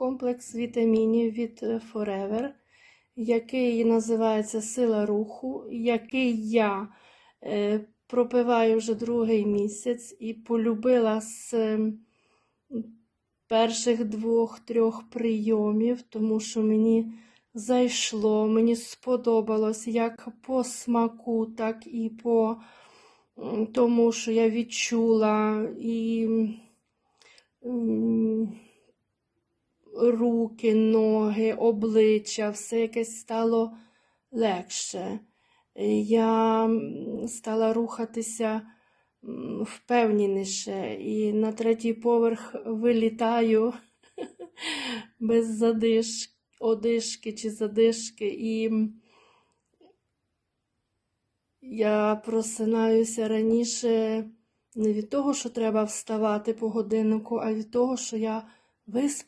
комплекс вітамінів від е, Forever, який називається Сила руху, який я е, пропиваю вже другий місяць і полюбила з ем, перших двох-трьох прийомів, тому що мені зайшло, мені сподобалось як по смаку, так і по тому, що я відчула і руки, ноги, обличчя, все якесь стало легше. Я стала рухатися впевненіше і на третій поверх вилітаю без задиш, одишки чи задишки. І я просинаюся раніше не від того, що треба вставати по годиннику, а від того, що я виспала.